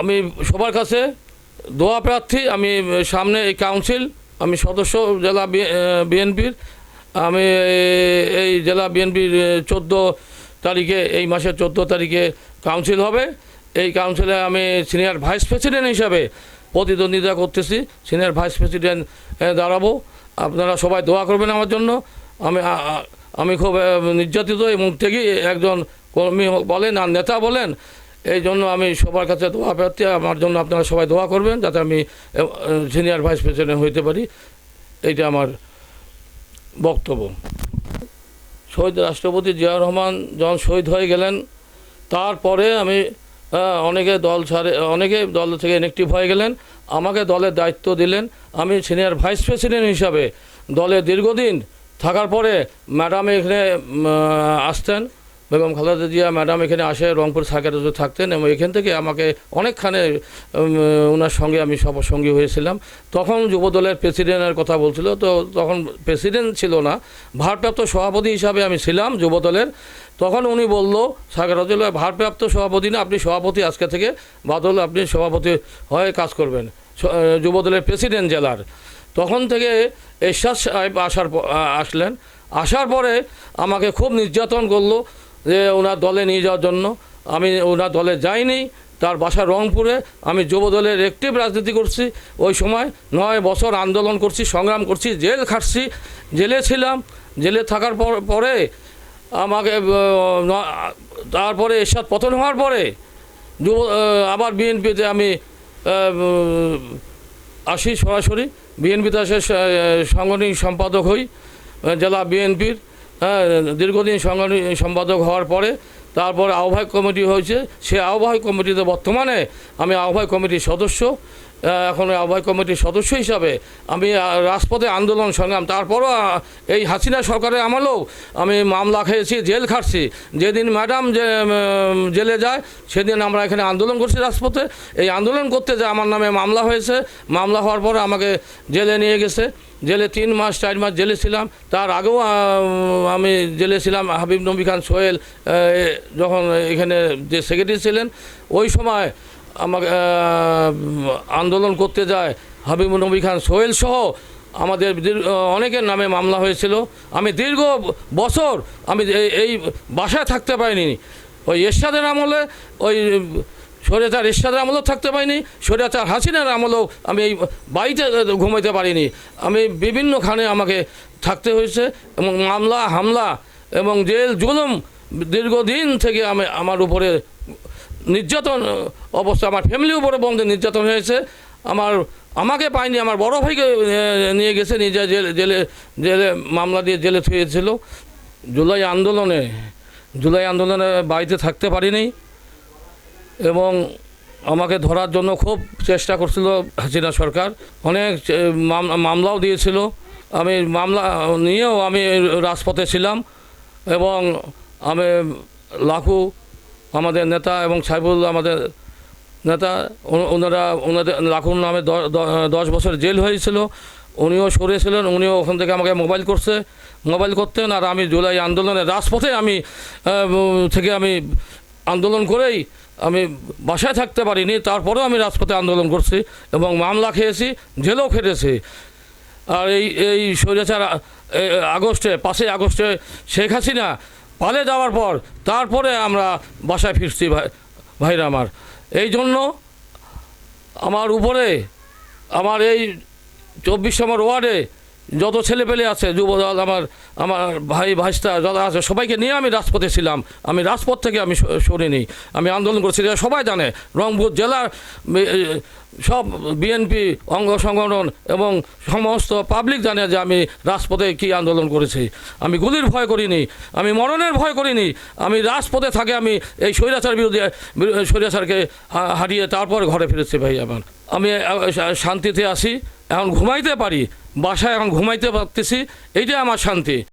আমি সবার কাছে দোয়া প্রার্থী, আমি সামনে এই কাউন্সিল আমি সদস্য জেলা বিএনপির, আমি এই জেলা বিএনপির চোদ্দ তারিখে, এই মাসের চোদ্দ তারিখে কাউন্সিল হবে। এই কাউন্সিলে আমি সিনিয়র ভাইস প্রেসিডেন্ট হিসাবে প্রতিদ্বন্দ্বিতা করতেছি। সিনিয়র ভাইস প্রেসিডেন্ট দাঁড়াবো। আপনারা সবাই দোয়া করবেন আমার জন্য। আমি আমি খুব নির্যাতিত এবং ত্যাগী একজন কর্মী বলেন আর নেতা বলেন এই জন্য আমি সবার কাছে দোয়া প্রার্থী, আমার জন্য আপনারা সবাই দোয়া করবেন যাতে আমি সিনিয়র ভাইস প্রেসিডেন্ট হইতে পারি। এইটা আমার বক্তব্য। শহীদ রাষ্ট্রপতি জিয়াউর রহমান যখন শহীদ হয়ে গেলেন, তারপরে আমি অনেকে দল ছাড়ে, অনেকে দল থেকে ইনেকটিভ হয়ে গেলেন, আমাকে দলের দায়িত্ব দিলেন। আমি সিনিয়র ভাইস প্রেসিডেন্ট হিসাবে দলে দীর্ঘদিন থাকার পরে ম্যাডাম এখানে আসতেন। বেগম খালেদা জিয়া ম্যাডাম এখানে আসে, রংপুর সার্কেটে থাকতেন এবং এখান থেকে আমাকে অনেকখানে ওনার সঙ্গে আমি সঙ্গী হয়েছিলাম। তখন যুবদলের প্রেসিডেন্টের কথা বলছিল, তো তখন প্রেসিডেন্ট ছিল না, ভারপ্রাপ্ত সভাপতি হিসাবে আমি ছিলাম যুবদলের। তখন উনি বলল সাগরাজুল ভারপ্রাপ্ত সভাপতি না, আপনি সভাপতি আজকে থেকে, বাদল আপনি সভাপতি হয়ে কাজ করবেন যুবদলের প্রেসিডেন্ট জেলার। তখন থেকে এরশাদ সাহেব আসার আসলেন। আসার পরে আমাকে খুব নির্যাতন করল যে ওনার দলে নিয়ে যাওয়ার জন্য। আমি ওনার দলে যাইনি, তার বাসা রংপুরে। আমি যুবদলের একটিভ রাজনীতি করছি। ওই সময় নয় বছর আন্দোলন করছি, সংগ্রাম করছি, জেল খাটছি। জেলে ছিলাম। জেলে থাকার পর আমাকে তারপরে এরশাদ পতন হওয়ার পরে যুব আবার বিএনপিতে আমি আসি সরাসরি। বিএনপিতে আসে সাংগঠনিক সম্পাদক হই জেলা বিএনপির। হ্যাঁ দীর্ঘদিন সম্পাদক হওয়ার পরে তারপর আহ্বায়ক কমিটি হয়েছে। সে আহ্বায়ক কমিটিতে বর্তমানে আমি আহ্বায়ক কমিটির সদস্য। এখন আহ্বায়ক কমিটির সদস্য হিসাবে আমি রাজপথে আন্দোলন সংগ্রাম, তারপরও এই হাসিনা সরকারের আমলেও আমি মামলা খেয়েছি, জেল খাটছি। যেদিন ম্যাডাম যে জেলে যায়, সেদিন আমরা এখানে আন্দোলন করছি রাজপথে। এই আন্দোলন করতে যে আমার নামে মামলা হয়েছে, মামলা হওয়ার পরে আমাকে জেলে নিয়ে গেছে। জেলে তিন মাস, চার মাস জেলে ছিলাম। তার আগেও আমি জেলে ছিলাম হাবিব নবী খান সোহেল যখন এখানে যে সেক্রেটারি ছিলেন, ওই সময় আমাকে আন্দোলন করতে যায় হাবিব নবী খান সোহেল সহ আমাদের অনেকের নামে মামলা হয়েছিল। আমি দীর্ঘ বছর আমি এই- বাসায় থাকতে পারিনি। ওই এরশাদের আমলে, ওই সরেচার এরশাদের আমলেও থাকতে পারিনি সরেচার হাসিনার আমলেও আমি এই বাড়িতে ঘুমাইতে পারিনি। আমি বিভিন্নখানে আমাকে থাকতে হয়েছে এবং মামলা, হামলা এবং জেল, জুলুম দীর্ঘদিন থেকে আমি আমার উপরে নির্যাতন অবস্থা আমার ফ্যামিলির উপরে বন্ধে নির্যাতন হয়েছে। আমার, আমাকে পায়নি, আমার বড় ভাইকে নিয়ে গেছে, নিজে জেলে জেলে জেলে, মামলা দিয়ে জেলে থুয়েছিল। জুলাই আন্দোলনে জুলাই আন্দোলনে বাড়িতে থাকতে পারিনি এবং আমাকে ধরার জন্য খুব চেষ্টা করছিল হাসিনা সরকার। অনেক মামলাও দিয়েছিল। আমি মামলা নিয়েও আমি রাজপথে ছিলাম এবং আমি লাখু আমাদের নেতা এবং সাইফুল আমাদের নেতা ওনারা ওনাদের লাখুর নামে দশ বছর জেল হয়েছিল। উনিও সরেছিলেন উনিও ওখান থেকে আমাকে মোবাইল করছে। মোবাইল করতেন আর আমি জুলাই আন্দোলনের রাজপথে আমি থেকে আমি আন্দোলন করেই আমি বাসায় থাকতে পারিনি। তারপরেও আমি রাজপথে আন্দোলন করছি এবং মামলা খেয়েছি জেলও খেটেছি। আর এই এই এ, আগস্টে পাঁচই আগস্টে শেখ হাসিনা পালে যাওয়ার পর তারপরে আমরা বাসায় ফিরছি ভাই, ভাইরা আমার। এই জন্য আমার উপরে, আমার এই চব্বিশ নম্বর ওয়ার্ডে যত ছেলেপেলে আছে, যুবদল, আমার আমার ভাই, ভাইস্তা যারা আছে, সবাইকে নিয়ে আমি রাজপথে ছিলাম। আমি রাজপথ থেকে আমি সরিনি। আমি আন্দোলন করছি সবাই জানে। রংপুর জেলার সব বিএনপি, অঙ্গ সংগঠন এবং সমস্ত পাবলিক জানে যে আমি রাজপথে কী আন্দোলন করেছি। আমি গুলির ভয় করিনি, আমি মরণের ভয় করিনি। আমি রাজপথে থাকে আমি এই স্বৈরাচার বিরোধী বিরো- স্বৈরাচারকে হারিয়ে তারপর ঘরে ফিরেছি ভাই আমার। আমি শান্তিতে আসি এখন ঘুমাইতে পারি। বাসায় এখন ঘুমাইতে পারতেছি এইটাই আমার শান্তি।